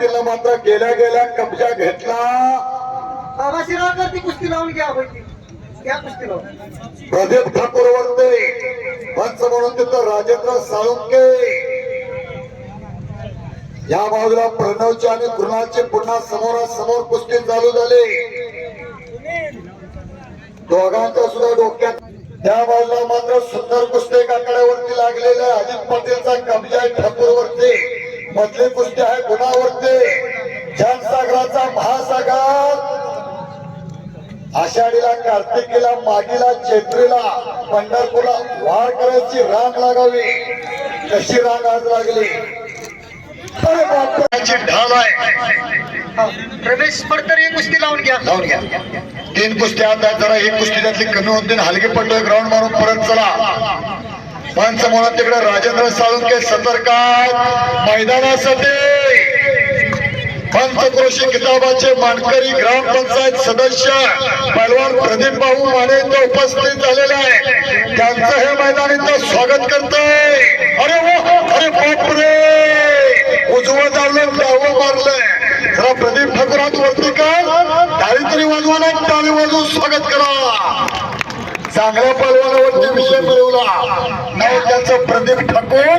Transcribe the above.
पाटीलनं मात्र गेल्या गेल्या कब्जा घेतला. बाबा शिराळकर ती कुस्ती लावून घ्या होती घ्या कुस्ती लावून. प्रदीप ठाकूर वरते. पंच म्हणून तिथं राजेंद्र साळुंके. या बाजूला प्रणवचे आणि कृणालचे पुन्हा समोरासमोर कुस्ती चालू झाली. दोघांच्या सुद्धा डोक्यात त्या बाजूला मात्र सुंदर कुस्ती आकड्यावरती लागलेल्या. अजित पाटीलचा कब्जा ठाकूर वरती मधली कुस्ती आहे गुणावरती. जनसागराचा महासागर. आषाढीला कार्तिकीला मागीला चैत्रीला पंढरपूरला वार करायची रांग लागावी. कशी रांग आज लागली? ढाल आहे. हा. रमेश पडतर ही कुस्ती लावून घ्या. जाऊन घ्या. तीन कुस्त्या आता जरा एक कुस्ती त्यातली कमी होते हलके पडतोय ग्राउंड मारून परत चला. माणसं म्हणून तिकडे राजेंद्र साळुंके सतर्क मैदानासाठी. पंच कृषी किताबाचे मानकरी ग्रामपंचायत सदस्य पलवान प्रदीप भाऊ माने इथं उपस्थित झालेले आहे. त्यांचं हे मैदान इथं स्वागत करतोय. अरे वा अरे बापरे. उजवं जावलं डावं मारलंय. जरा प्रदीप ठाकूरात वरती का टाळी तरी वाजवा ना टाळी वाजवून स्वागत करा. चांगल्या पलवानावरती विषय मिळवला. प्रदीप ठाकूर